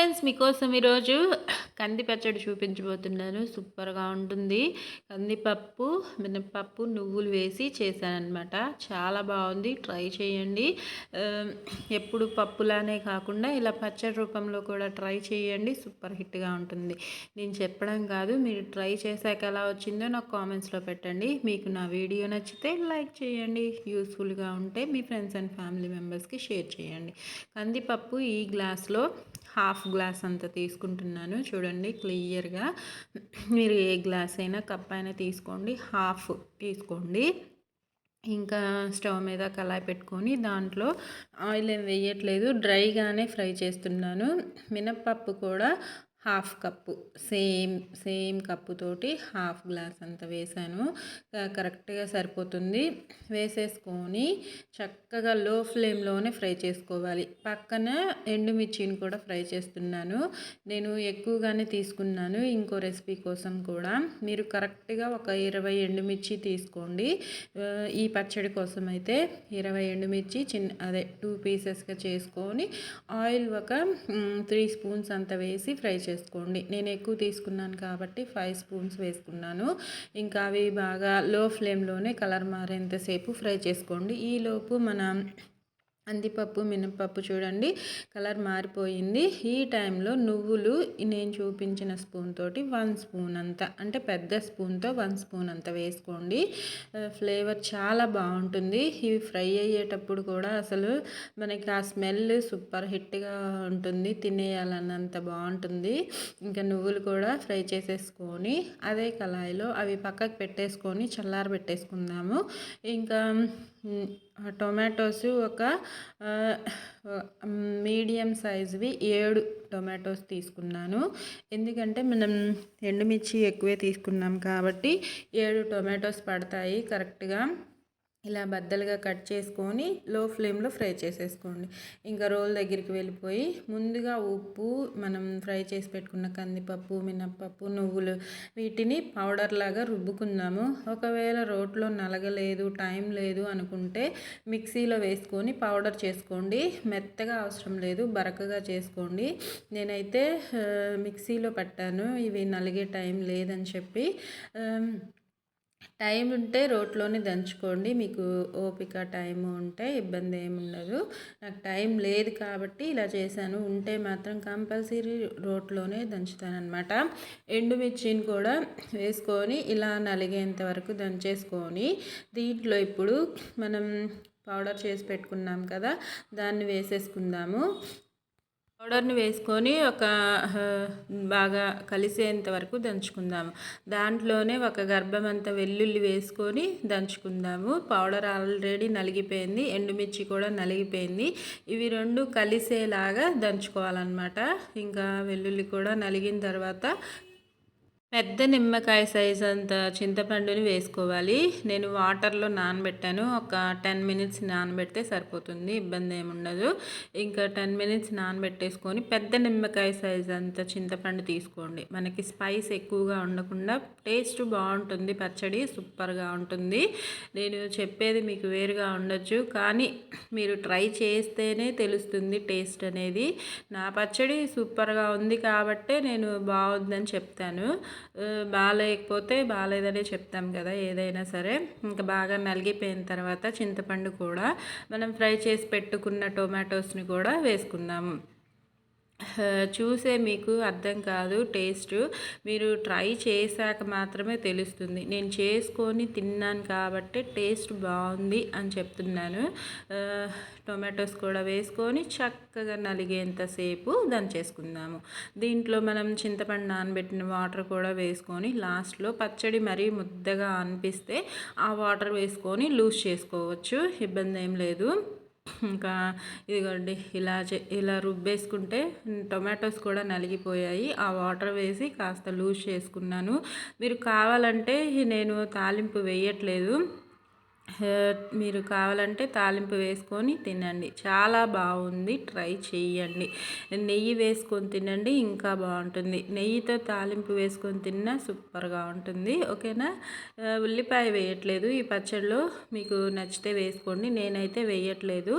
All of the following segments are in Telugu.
ఫ్రెండ్స్ మీకోసం ఈరోజు కంది పచ్చడి చూపించబోతున్నాను. సూపర్గా ఉంటుంది. కందిపప్పు మినపప్పు నువ్వులు వేసి చేశానమాట చాలా బాగుంది. ట్రై చేయండి. ఎప్పుడు పప్పులానే కాకుండా ఇలా పచ్చడి రూపంలో కూడా ట్రై చేయండి. సూపర్ హిట్గా ఉంటుంది. నేను చెప్పడం కాదు మీరు ట్రై చేశాక ఎలా వచ్చిందో నాకు కామెంట్స్లో పెట్టండి. మీకు నా వీడియో నచ్చితే లైక్ చేయండి. యూస్ఫుల్గా ఉంటే మీ ఫ్రెండ్స్ అండ్ ఫ్యామిలీ మెంబర్స్కి షేర్ చేయండి. కందిపప్పు ఈ గ్లాస్లో హాఫ్ గ్లాస్ అంత తీసుకుంటున్నాను. చూడండి. క్లియర్గా. మీరు ఏ గ్లాస్ అయినా కప్ అయినా తీసుకోండి హాఫ్ తీసుకోండి. ఇంకా స్టవ్ మీద కళాయి పెట్టుకొని దాంట్లో ఆయిల్ ఏం వేయట్లేదు. డ్రైగానే ఫ్రై చేస్తున్నాను. మినప్పప్పు కూడా హాఫ్ కప్పు సేమ్ సేమ్ కప్పుతోటి హాఫ్ గ్లాస్ అంత వేసాను. కరెక్ట్గా సరిపోతుంది. వేసేసుకొని చక్కగా లో ఫ్లేమ్లోనే ఫ్రై చేసుకోవాలి. పక్కన ఎండుమిర్చిని కూడా ఫ్రై చేస్తున్నాను. నేను ఎక్కువగానే తీసుకున్నాను ఇంకో రెసిపీ కోసం కూడా. మీరు కరెక్ట్గా ఒక ఇరవై ఎండుమిర్చి తీసుకోండి. ఈ పచ్చడి కోసం అయితే ఇరవై ఎండుమిర్చి చిన్న అదే టూ పీసెస్గా చేసుకొని ఆయిల్ ఒక త్రీ స్పూన్స్ అంత వేసి ఫ్రై చేసుకోండి. నేను ఎక్కువ తీసుకున్నాను కాబట్టి ఫైవ్ స్పూన్స్ వేసుకున్నాను. ఇంకా అవి బాగా లో ఫ్లేమ్లోనే కలర్ మారేంతసేపు ఫ్రై చేసుకోండి. ఈలోపు మన కందిపప్పు మినపప్పు చూడండి. కలర్ మారిపోయింది. ఈ టైంలో నువ్వులు నేను చూపించిన స్పూన్ తోటి వన్ స్పూన్ అంత అంటే పెద్ద స్పూన్తో వన్ స్పూన్ అంత వేసుకోండి. ఫ్లేవర్ చాలా బాగుంటుంది. ఇవి ఫ్రై అయ్యేటప్పుడు కూడా అసలు మనకి ఆ స్మెల్ సూపర్ హిట్గా ఉంటుంది. తినేయాలన్నంత బాగుంటుంది. ఇంకా నువ్వులు కూడా ఫ్రై చేసేసుకొని అదే కళాయిలో అవి పక్కకు పెట్టేసుకొని చల్లార పెట్టేసుకుందాము ఇంకా టొమాటోస్ ఒక మీడియం సైజువి ఏడు టొమాటోస్ తీసుకున్నాను. ఎందుకంటే మనం ఎండుమిర్చి ఎక్కువే తీసుకున్నాం కాబట్టి ఏడు టొమాటోస్ పడతాయి కరెక్ట్గా. ఇలా బద్దలుగా కట్ చేసుకొని లో ఫ్లేమ్లో ఫ్రై చేసేసుకోండి. ఇంకా రోల్ దగ్గరికి వెళ్ళిపోయి ముందుగా ఉప్పు మనం ఫ్రై చేసి పెట్టుకున్న కందిపప్పు మినప్పప్పు నువ్వులు వీటిని పౌడర్ లాగా రుబ్బుకుందాము. ఒకవేళ రోట్లో నలగలేదు టైం లేదు అనుకుంటే మిక్సీలో వేసుకొని పౌడర్ చేసుకోండి. మెత్తగా అవసరం లేదు బరకగా చేసుకోండి. నేనైతే మిక్సీలో పట్టాను. ఇవి నలిగే టైం లేదని చెప్పి టైం ఉంటే రోట్లోనే దంచుకోండి. మీకు ఓపిక టైం ఉంటే ఇబ్బంది ఏముండదు నాకు టైం లేదు కాబట్టి ఇలా చేశాను. ఉంటే మాత్రం కంపల్సరీ రోట్లోనే దంచుతానమాట ఎండుమిర్చిని కూడా వేసుకొని ఇలా నలిగేంత వరకు దంచేసుకొని దీంట్లో ఇప్పుడు మనం పౌడర్ చేసి పెట్టుకున్నాం కదా దాన్ని వేసేసుకుందాము. పౌడర్ని వేసుకొని ఒక బాగా కలిసేంత వరకు దంచుకుందాము. దాంట్లోనే ఒక గర్భం అంత వెల్లుల్లి వేసుకొని దంచుకుందాము. పౌడర్ ఆల్రెడీ నలిగిపోయింది ఎండుమిర్చి కూడా నలిగిపోయింది. ఇవి రెండు కలిసేలాగా దంచుకోవాలన్నమాట. ఇంకా వెల్లుల్లి కూడా నలిగిన తర్వాత పెద్ద నిమ్మకాయ సైజ్ అంత చింతపండుని వేసుకోవాలి. నేను వాటర్లో నానబెట్టాను. ఒక టెన్ మినిట్స్ నానబెడితే సరిపోతుంది. ఇబ్బంది ఏముండదు ఉండదు. ఇంకా టెన్ మినిట్స్ నానబెట్టేసుకొని పెద్ద నిమ్మకాయ సైజ్ అంత చింతపండు తీసుకోండి. మనకి స్పైస్ ఎక్కువగా ఉండకుండా టేస్ట్ బాగుంటుంది. పచ్చడి సూపర్గా ఉంటుంది. నేను చెప్పేది మీకు వేరుగా ఉండొచ్చు. కానీ మీరు ట్రై చేస్తేనే తెలుస్తుంది టేస్ట్ అనేది. నా పచ్చడి సూపర్గా ఉంది కాబట్టే నేను బాగుందని చెప్తాను. బాగాలేకపోతే బాగాలేదనే చెప్తాం కదా ఏదైనా సరే. ఇంకా బాగా నలిగిపోయిన తర్వాత చింతపండు కూడా మనం ఫ్రై చేసి పెట్టుకున్న టొమాటోస్ని కూడా వేసుకుందాము. చూసే మీకు అర్థం కాదు టేస్ట్. మీరు ట్రై చేశాక మాత్రమే తెలుస్తుంది. నేను చేసుకొని తిన్నాను కాబట్టి టేస్ట్ బాగుంది అని చెప్తున్నాను. టొమాటోస్ కూడా వేసుకొని చక్కగా నలిగేంతసేపు దంచేసుకుందాము దీంట్లో మనం చింతపండు నానబెట్టిన వాటర్ కూడా వేసుకొని లాస్ట్లో పచ్చడి మరీ ముద్దగా అనిపిస్తే ఆ వాటర్ వేసుకొని లూజ్ చేసుకోవచ్చు. ఇబ్బంది ఏం లేదు. ఇంకా ఇదిగోండి ఇలా చే ఇలా రుబ్బేసుకుంటే టొమాటోస్ కూడా నలిగిపోయాయి. ఆ వాటర్ వేసి కాస్త లూజ్ చేసుకున్నాను. మీరు కావాలంటే నేను తాలింపు వేయట్లేదు. మీరు కావాలంటే తాలింపు వేసుకొని తినండి. చాలా బాగుంది. ట్రై చేయండి నెయ్యి వేసుకొని తినండి ఇంకా బాగుంటుంది. నెయ్యితో తాలింపు వేసుకొని తిన్నా సూపర్గా ఉంటుంది. ఓకేనా? ఉల్లిపాయ వేయట్లేదు. ఈ పచ్చడిలో మీకు నచ్చితే వేసుకోండి. నేనైతే వేయట్లేదు.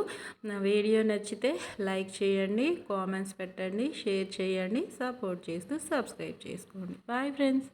నా వీడియో నచ్చితే లైక్ చేయండి కామెంట్స్ పెట్టండి షేర్ చేయండి సపోర్ట్ చేస్తూ సబ్స్క్రైబ్ చేసుకోండి. Bye friends.